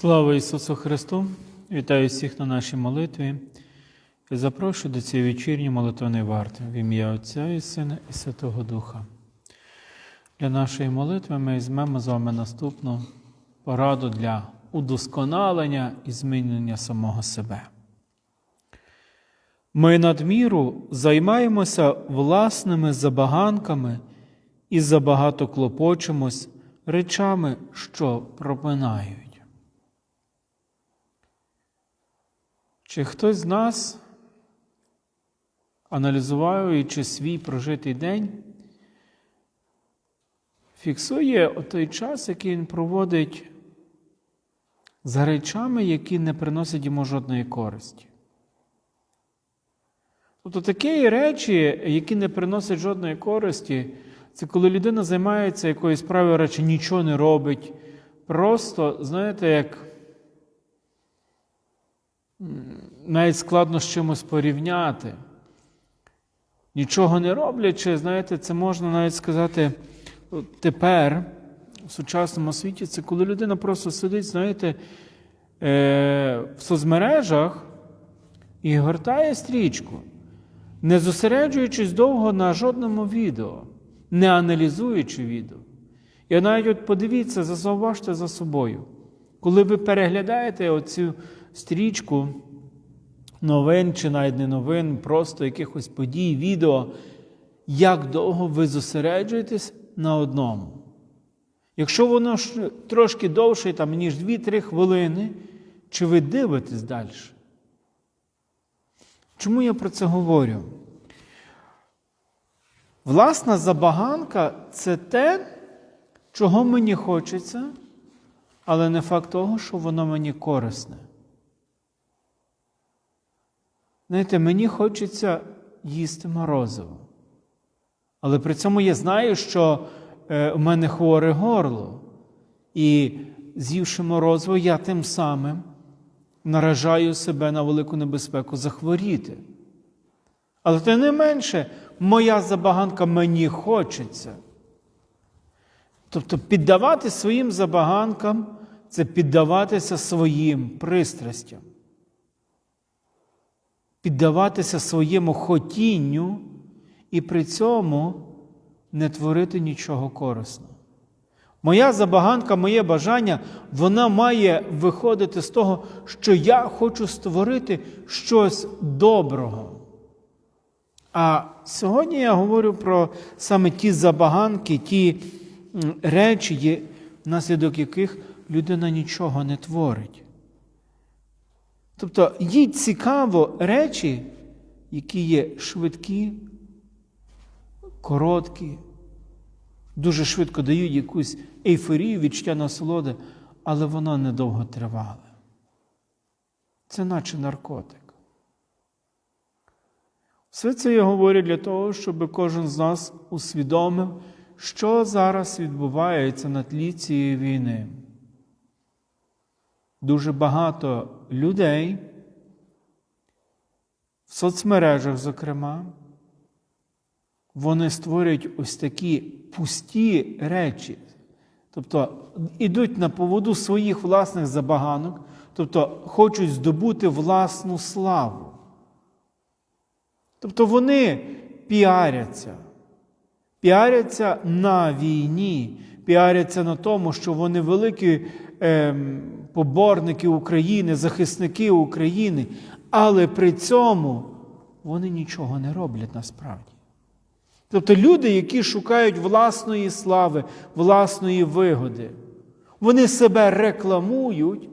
Слава Ісусу Христу! Вітаю всіх на нашій молитві і запрошую до цієї вечірньої молитвеної варти в ім'я Отця і Сина і Святого Духа. Для нашої молитви ми візьмемо з вами наступну пораду для удосконалення і змінення самого себе. Ми надміру займаємося власними забаганками і забагато клопочемось речами, що пропинають. Чи хтось з нас, аналізуючи свій прожитий день, фіксує той час, який він проводить за речами, які не приносять йому жодної користі? Тобто такі речі, які не приносять жодної користі, це коли людина займається якоюсь справою, речі нічого не робить. Просто, знаєте, як навіть складно з чимось порівняти. Нічого не роблячи, знаєте, це можна навіть сказати тепер, в сучасному світі, це коли людина просто сидить, знаєте, в соцмережах і гортає стрічку, не зосереджуючись довго на жодному відео, не аналізуючи відео. І навіть от подивіться, зауважте за собою. Коли ви переглядаєте оцю стрічку новин чи навіть не новин, просто якихось подій, відео, як довго ви зосереджуєтесь на одному. Якщо воно трошки довше, там, ніж 2-3 хвилини, чи ви дивитесь далі? Чому я про це говорю? Власна забаганка це те, чого мені хочеться, але не факт того, що воно мені корисне. Знаєте, мені хочеться їсти морозиво. Але при цьому я знаю, що е, у мене хворе горло. І з'ївши морозиво, я тим самим наражаю себе на велику небезпеку захворіти. Але тим не менше, моя забаганка мені хочеться. Тобто піддавати своїм забаганкам це піддаватися своїм пристрастям піддаватися своєму хотінню і при цьому не творити нічого корисного. Моя забаганка, моє бажання, вона має виходити з того, що я хочу створити щось доброго. А сьогодні я говорю про саме ті забаганки, ті речі, внаслідок яких людина нічого не творить. Тобто їй цікаво речі, які є швидкі, короткі, дуже швидко дають якусь ейфорію, відчуття насолоди, але воно недовго тривале. Це наче наркотик. Все це я говорю для того, щоб кожен з нас усвідомив, що зараз відбувається на тлі цієї війни дуже багато людей, в соцмережах, зокрема, вони створюють ось такі пусті речі, тобто йдуть на поводу своїх власних забаганок, тобто хочуть здобути власну славу. Тобто вони піаряться, піаряться на війні, піаряться на тому, що вони великі поборники України, захисники України, але при цьому вони нічого не роблять насправді. Тобто люди, які шукають власної слави, власної вигоди, вони себе рекламують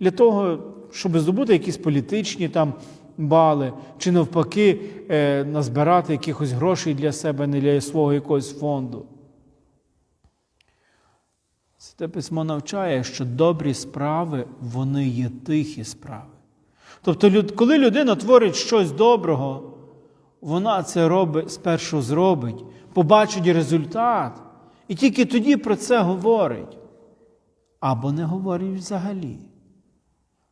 для того, щоб здобути якісь політичні там бали, чи навпаки, е, назбирати якихось грошей для себе, не для свого якогось фонду. Святе письмо навчає, що добрі справи, вони є тихі справи. Тобто, коли людина творить щось доброго, вона це робить, спершу зробить, побачить результат, і тільки тоді про це говорить. Або не говорить взагалі.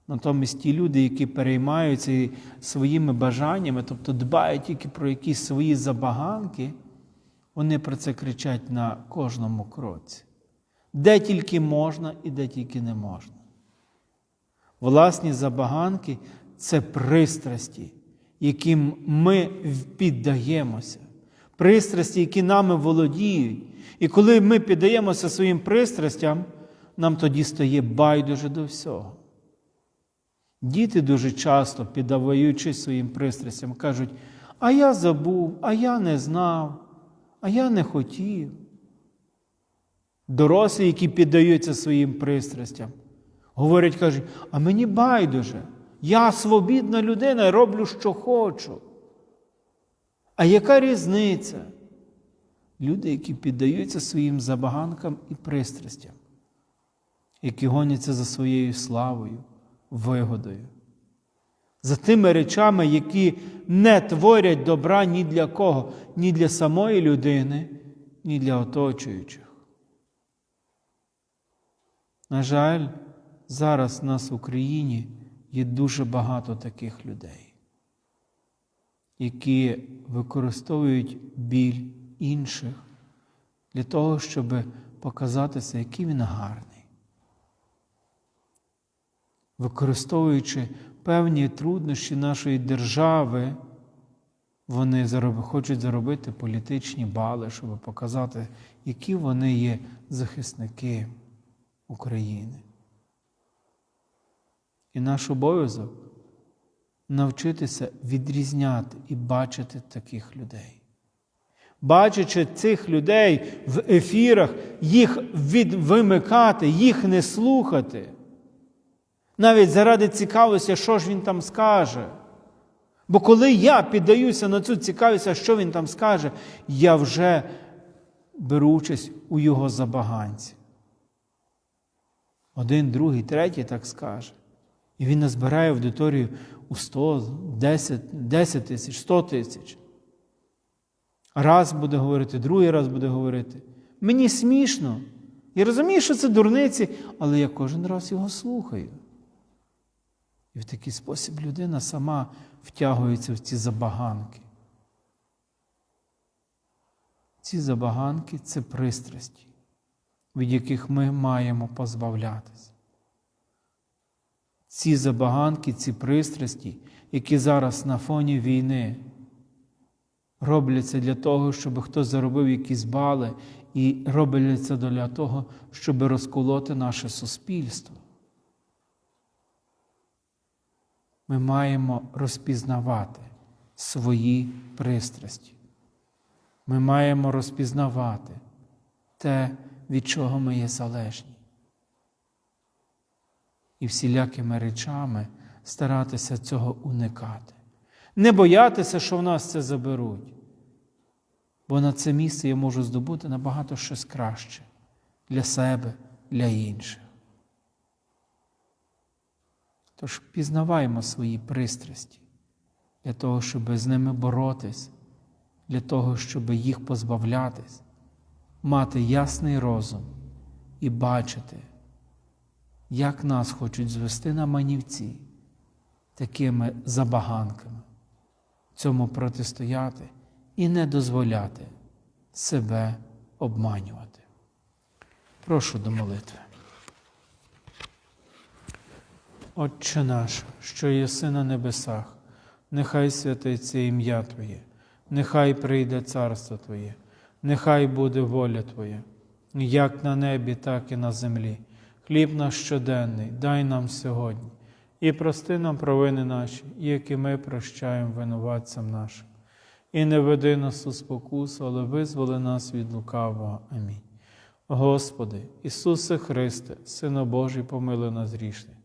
Натомість ті люди, які переймаються своїми бажаннями, тобто дбають тільки про якісь свої забаганки, вони про це кричать на кожному кроці де тільки можна і де тільки не можна. Власні забаганки це пристрасті, яким ми піддаємося, пристрасті, які нами володіють. І коли ми піддаємося своїм пристрастям, нам тоді стає байдуже до всього. Діти дуже часто, піддаваючись своїм пристрастям, кажуть, а я забув, а я не знав, а я не хотів. Дорослі, які піддаються своїм пристрастям, говорять, кажуть, а мені байдуже, я свобідна людина, роблю, що хочу. А яка різниця? Люди, які піддаються своїм забаганкам і пристрастям, які гоняться за своєю славою, вигодою, за тими речами, які не творять добра ні для кого, ні для самої людини, ні для оточуючих. На жаль, зараз в нас в Україні є дуже багато таких людей, які використовують біль інших для того, щоб показатися, який він гарний. Використовуючи певні труднощі нашої держави, вони хочуть заробити політичні бали, щоб показати, які вони є захисники України. І наш обов'язок навчитися відрізняти і бачити таких людей. Бачачи цих людей в ефірах, їх вимикати, їх не слухати. Навіть заради цікавості, що ж він там скаже. Бо коли я піддаюся на цю цікавість, що він там скаже, я вже беру участь у його забаганці. Один, другий, третій так скаже. І він назбирає аудиторію у 100, 10, 10 тисяч, 100 тисяч. Раз буде говорити, другий раз буде говорити. Мені смішно. Я розумію, що це дурниці, але я кожен раз його слухаю. І в такий спосіб людина сама втягується в ці забаганки. Ці забаганки це пристрасті, від яких ми маємо позбавлятися. Ці забаганки, ці пристрасті, які зараз на фоні війни робляться для того, щоб хтось заробив якісь бали, і робляться для того, щоб розколоти наше суспільство. Ми маємо розпізнавати свої пристрасті. Ми маємо розпізнавати те, від чого ми є залежні. І всілякими речами старатися цього уникати. Не боятися, що в нас це заберуть. Бо на це місце я можу здобути набагато щось краще для себе, для інших. Тож пізнаваємо свої пристрасті для того, щоб з ними боротись, для того, щоб їх позбавлятись, мати ясний розум і бачити, як нас хочуть звести на манівці такими забаганками, цьому протистояти і не дозволяти себе обманювати. Прошу до молитви. Отче наш, що єси на небесах, нехай святиться ім'я Твоє, нехай прийде царство Твоє, нехай буде воля Твоя, як на небі, так і на землі. Хліб наш щоденний, дай нам сьогодні, і прости нам провини наші, які ми прощаємо винуватцям нашим. І не веди нас у спокусу, але визволи нас від лукавого. Амінь. Господи, Ісусе Христе, Сино Божий, помилуй нас грішних.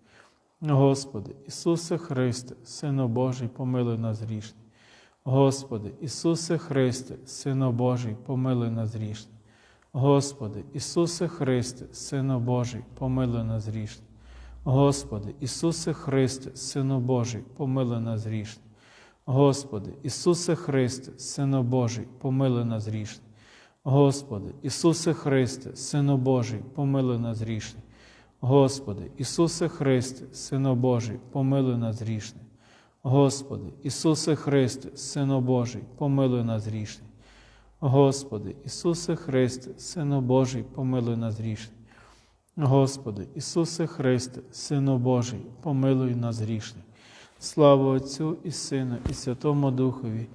Господи, Ісусе Христе, Сино Божий, помилуй нас грішних. Господи, Ісусе Христе, Сино Божий, помилуй нас грішних. Господи, Ісусе Христе, Сино Божий, помилуй нас грішних. Господи, Ісусе Христе, Сино Божий, помилуй нас грішних. Господи, Ісусе Христе, Сино Божий, помилуй нас грішних. Господи, Ісусе Христе, Сино Божий, помилуй нас грішних. Господи, Ісусе Христе, Сино Божий, помилуй нас грішних. Господи, Ісусе Христе, Сино Божий, помилуй нас грішних. Господи, Ісусе Христе, Сино Божий, помилуй нас грішних. Господи, Ісусе Христе, Сину Божий, помилуй нас грішних. Слава Отцю і Сину, і Святому Духові,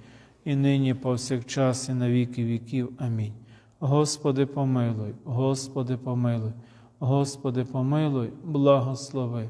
і нині, повсякчас, і на віки віків. Амінь. Господи, помилуй, Господи, помилуй, Господи, помилуй, благослови.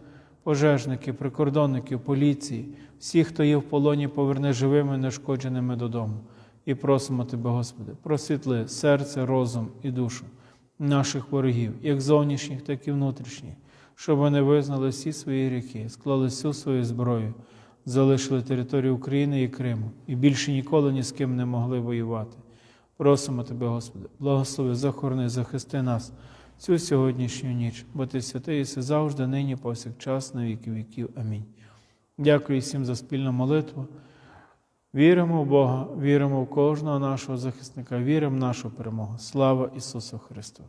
пожежники, прикордонників, поліції, всіх, хто є в полоні, поверни живими, нешкодженими додому. І просимо Тебе, Господи, просвітли серце, розум і душу наших ворогів, як зовнішніх, так і внутрішніх, щоб вони визнали всі свої гріхи, склали всю свою зброю, залишили територію України і Криму і більше ніколи ні з ким не могли воювати. Просимо Тебе, Господи, благослови, захорони, захисти нас цю сьогоднішню ніч, бо Ти святий єси завжди, нині, повсякчас, на віки віків. Амінь. Дякую всім за спільну молитву. Віримо в Бога, віримо в кожного нашого захисника, віримо в нашу перемогу. Слава Ісусу Христу!